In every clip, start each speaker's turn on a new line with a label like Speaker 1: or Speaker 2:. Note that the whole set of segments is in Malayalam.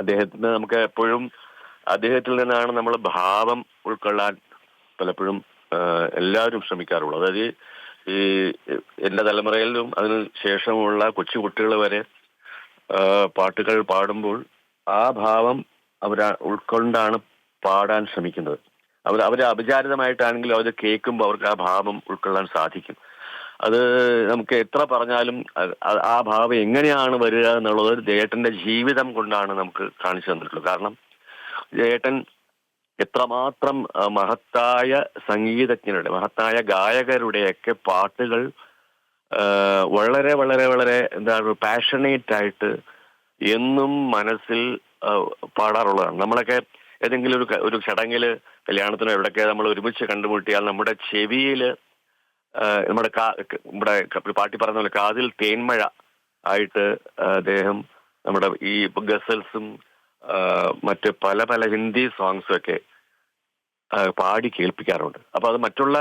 Speaker 1: അദ്ദേഹത്തിന് നമുക്ക് എപ്പോഴും അദ്ദേഹത്തിൽ നിന്നാണ് നമ്മൾ ഭാവം ഉൾക്കൊള്ളാൻ പലപ്പോഴും എല്ലാവരും ശ്രമിക്കാറുള്ളൂ അതായത് ഈ എന്റെ തലമുറയിലും അതിന് ശേഷമുള്ള കൊച്ചു കുട്ടികൾ വരെ പാട്ടുകൾ പാടുമ്പോൾ ആ ഭാവം അവർ ഉൾക്കൊണ്ടാണ് പാടാൻ ശ്രമിക്കുന്നത്. അവർ അവർ അപചാരിതമായിട്ടാണെങ്കിലും അവർ കേൾക്കുമ്പോൾ അവർക്ക് ആ ഭാവം ഉൾക്കൊള്ളാൻ സാധിക്കും. അത് നമുക്ക് എത്ര പറഞ്ഞാലും ആ ഭാവം എങ്ങനെയാണ് വരിക എന്നുള്ളത് ജയേട്ടന്റെ ജീവിതം കൊണ്ടാണ് നമുക്ക് കാണിച്ചു തന്നിട്ടുള്ളത്. കാരണം ജയേട്ടൻ എത്രമാത്രം മഹത്തായ സംഗീതജ്ഞരുടെ മഹത്തായ ഗായകരുടെയൊക്കെ പാട്ടുകൾ വളരെ വളരെ വളരെ എന്താണ് പാഷനേറ്റ് ആയിട്ട് എന്നും മനസ്സിൽ പാടാറുള്ളതാണ്. നമ്മളൊക്കെ ഏതെങ്കിലും ഒരു ഒരു ചടങ്ങിൽ കല്യാണത്തിനോ എവിടെയൊക്കെ നമ്മൾ ഒരുമിച്ച് കണ്ടുമുട്ടിയാൽ നമ്മുടെ ചെവിയിൽ നമ്മുടെ നമ്മുടെ പാർട്ടി പറഞ്ഞ പോലെ കാതിൽ തേന്മഴ ആയിട്ട് അദ്ദേഹം നമ്മുടെ ഈ ഗസൽസും മറ്റ് പല പല ഹിന്ദി സോങ്സും ഒക്കെ പാടി കേൾപ്പിക്കാറുണ്ട്. അപ്പൊ അത് മറ്റുള്ള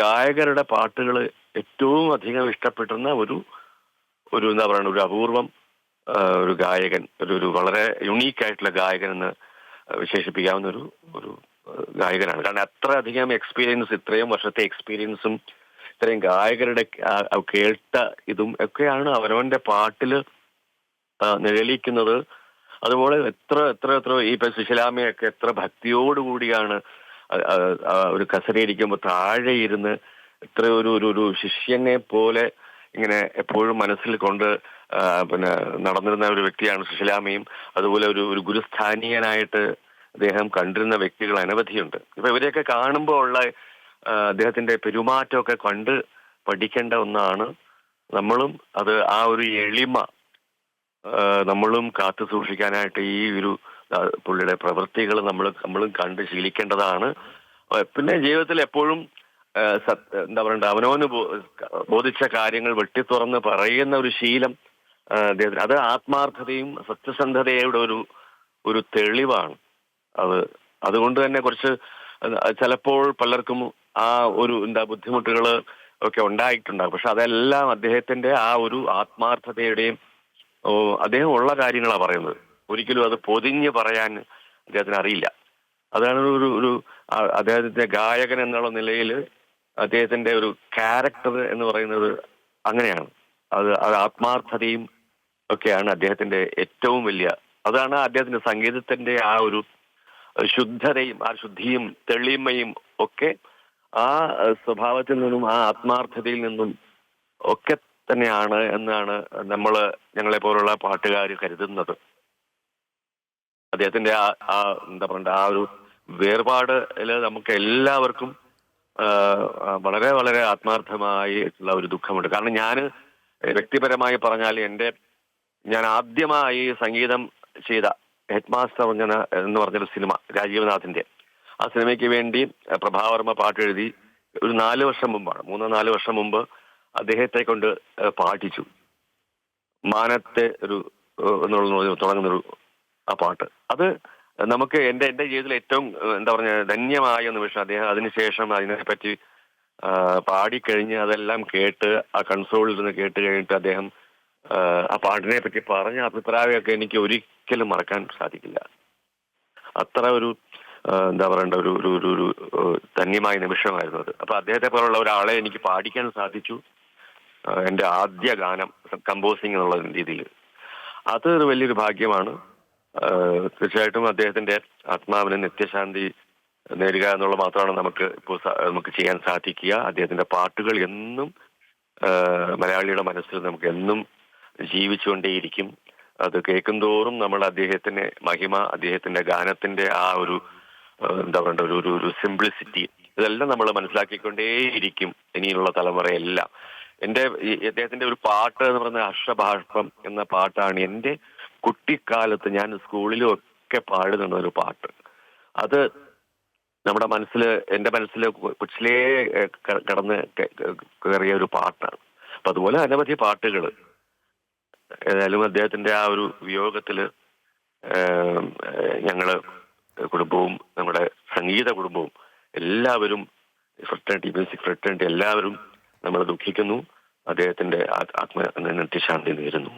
Speaker 1: ഗായകരുടെ പാട്ടുകൾ ഏറ്റവും അധികം ഇഷ്ടപ്പെട്ടുന്ന ഒരു ഒരു എന്താ പറയുക ഒരു അപൂർവം ഒരു ഗായകൻ ഒരു ഒരു വളരെ യുണീക്ക് ആയിട്ടുള്ള ഗായകൻ എന്ന് വിശേഷിപ്പിക്കാവുന്ന ഒരു ഒരു ഗായകനാണ്. കാരണം അത്ര അധികം എക്സ്പീരിയൻസ് ഇത്രയും വർഷത്തെ എക്സ്പീരിയൻസും ഇത്രയും ഗായകരുടെ കേട്ട ഇതും ഒക്കെയാണ് അവനവന്റെ പാട്ടിൽ നിഴലിക്കുന്നത്. അതുപോലെ എത്ര എത്ര എത്ര ഈ സുശലാമയൊക്കെ എത്ര ഭക്തിയോടുകൂടിയാണ് ഒരു കസരയിരിക്കുമ്പോൾ താഴെ ഇരുന്ന് എത്ര ഒരു ഒരു ശിഷ്യനെ പോലെ ഇങ്ങനെ എപ്പോഴും മനസ്സിൽ കൊണ്ട് പിന്നെ നടന്നിരുന്ന ഒരു വ്യക്തിയാണ് സുശലാമയും. അതുപോലെ ഒരു ഒരു ഗുരുസ്ഥാനീയനായിട്ട് അദ്ദേഹം കണ്ടിരുന്ന വ്യക്തികൾ അനവധിയുണ്ട്. ഇപ്പൊ ഇവരെയൊക്കെ കാണുമ്പോൾ ഉള്ള അദ്ദേഹത്തിന്റെ പെരുമാറ്റമൊക്കെ കണ്ട് പഠിക്കേണ്ട ഒന്നാണ് നമ്മളും അത് ആ ഒരു എളിമ നമ്മളും കാത്തു സൂക്ഷിക്കാനായിട്ട് ഈ ഒരു പുള്ളിയുടെ പ്രവൃത്തികൾ നമ്മൾ നമ്മളും കണ്ട് ശീലിക്കേണ്ടതാണ്. പിന്നെ ജീവിതത്തിൽ എപ്പോഴും എന്താ പറയണ്ട അവനവന് ബോധിച്ച കാര്യങ്ങൾ വെട്ടി തുറന്ന് പറയുന്ന ഒരു ശീലം അദ്ദേഹത്തിന്. അത് ആത്മാർത്ഥതയും സത്യസന്ധതയുടെ ഒരു ഒരു തെളിവാണ്. അത് അതുകൊണ്ട് തന്നെ കുറച്ച് ചിലപ്പോൾ പലർക്കും ആ ഒരു എന്താ ബുദ്ധിമുട്ടുകൾ ഒക്കെ ഉണ്ടായിട്ടുണ്ടാകും. പക്ഷെ അതെല്ലാം അദ്ദേഹത്തിന്റെ ആ ഒരു ആത്മാർത്ഥതയുടെയും അദ്ദേഹം ഉള്ള കാര്യങ്ങളാണ് പറയുന്നത്. ഒരിക്കലും അത് പൊതിഞ്ഞ് പറയാൻ അദ്ദേഹത്തിന് അറിയില്ല. അതാണ് ഒരു ഒരു അദ്ദേഹത്തിന്റെ ഗായകൻ എന്നുള്ള നിലയിൽ അദ്ദേഹത്തിന്റെ ഒരു ക്യാരക്ടർ എന്ന് പറയുന്നത് അങ്ങനെയാണ്. അത് അത് ആത്മാർത്ഥതയും ഒക്കെയാണ് അദ്ദേഹത്തിന്റെ ഏറ്റവും വലിയ അതാണ് അദ്ദേഹത്തിന്റെ സംഗീതത്തിന്റെ ആ ഒരു ശുദ്ധതയും ആ ശുദ്ധിയും തെളിമയും ഒക്കെ ആ സ്വഭാവത്തിൽ നിന്നും ആ ആത്മാർത്ഥതയിൽ നിന്നും ഒക്കെ തന്നെയാണ് എന്നാണ് നമ്മൾ ഞങ്ങളെ പോലുള്ള പാട്ടുകാർ കരുതുന്നത്. അദ്ദേഹത്തിന്റെ ആ ആ എന്താ പറയണ്ട ആ ഒരു വേർപാട് നമുക്ക് എല്ലാവർക്കും വളരെ വളരെ ആത്മാർത്ഥമായിട്ടുള്ള ഒരു ദുഃഖമുണ്ട്. കാരണം ഞാൻ വ്യക്തിപരമായി പറഞ്ഞാൽ എന്റെ ഞാൻ ആദ്യമായി സംഗീതം ചെയ്ത ഹെഡ് മാസ്റ്റർ എന്ന് പറഞ്ഞൊരു സിനിമ രാജീവനാഥിന്റെ ആ സിനിമയ്ക്ക് വേണ്ടി പ്രഭാവർമ്മ പാട്ട് എഴുതി ഒരു നാല് വർഷം മുമ്പാണ് മൂന്നോ നാല് വർഷം മുമ്പ് അദ്ദേഹത്തെ കൊണ്ട് പാട്ടിച്ചു. മാനത്തെ ഒരു എന്നുള്ള തുടങ്ങുന്നൊരു ആ പാട്ട്. അത് നമുക്ക് എന്റെ എന്റെ ജീവിതത്തിൽ ഏറ്റവും എന്താ പറഞ്ഞ ധന്യമായ നിമിഷം അദ്ദേഹം അതിനുശേഷം അതിനെപ്പറ്റി പാടിക്കഴിഞ്ഞ് അതെല്ലാം കേട്ട് ആ കൺസോളിൽ നിന്ന് കേട്ട് കഴിഞ്ഞിട്ട് അദ്ദേഹം ആ, പാട്ടിനെ പറ്റി പറഞ്ഞ അഭിപ്രായമൊക്കെ എനിക്ക് ഒരിക്കലും മറക്കാൻ സാധിക്കില്ല. അത്ര ഒരു എന്താ പറയണ്ട ഒരു ഒരു ഒരു ഒരു ധന്യമായ നിമിഷമായിരുന്നു അത്. അപ്പൊ അദ്ദേഹത്തെ പോലുള്ള ഒരാളെ എനിക്ക് പാടിക്കാൻ സാധിച്ചു. എന്റെ ആദ്യ ഗാനം കമ്പോസിംഗ് എന്നുള്ള രീതിയിൽ അത് ഒരു വലിയൊരു ഭാഗ്യമാണ്. തീർച്ചയായിട്ടും അദ്ദേഹത്തിന്റെ ആത്മാവിന് നിത്യശാന്തി നേരുക എന്നുള്ള മാത്രമാണ് നമുക്ക് ഇപ്പോൾ നമുക്ക് ചെയ്യാൻ സാധിക്കുക. അദ്ദേഹത്തിന്റെ പാട്ടുകൾ എന്നും മലയാളിയുടെ മനസ്സിൽ നമുക്ക് എന്നും ജീവിച്ചുകൊണ്ടേയിരിക്കും. അത് കേൾക്കും തോറും നമ്മൾ അദ്ദേഹത്തിന്റെ മഹിമ അദ്ദേഹത്തിന്റെ ഗാനത്തിന്റെ ആ ഒരു എന്താ പറയണ്ട ഒരു ഒരു ഒരു സിംപ്ലിസിറ്റി ഇതെല്ലാം നമ്മൾ മനസ്സിലാക്കിക്കൊണ്ടേയിരിക്കും ഇനിയുള്ള തലമുറയെല്ലാം. എന്റെ അദ്ദേഹത്തിന്റെ ഒരു പാട്ട് എന്ന് പറയുന്നത് ഹർഷഭാഷ്പം എന്ന പാട്ടാണ് എന്റെ കുട്ടിക്കാലത്ത് ഞാൻ സ്കൂളിലും ഒക്കെ പാടുന്ന ഒരു പാട്ട്. അത് നമ്മുടെ മനസ്സിൽ എന്റെ മനസ്സിൽ കൊച്ചിലേ കടന്ന് കയറിയ ഒരു പാട്ടാണ്. അപ്പൊ അതുപോലെ അനവധി പാട്ടുകൾ ഏതായാലും അദ്ദേഹത്തിന്റെ ആ ഒരു വിയോഗത്തിൽ ഞങ്ങൾ കുടുംബവും നമ്മുടെ സംഗീത കുടുംബവും എല്ലാവരും ഫ്രട്ടേണിറ്റി മ്യൂസിക് ഫ്രട്ടേണിറ്റി എല്ലാവരും നമ്മൾ ദുഃഖിക്കുന്നു. അദ്ദേഹത്തിന്റെ ആത്മ ശാന്തി നേരുന്നു.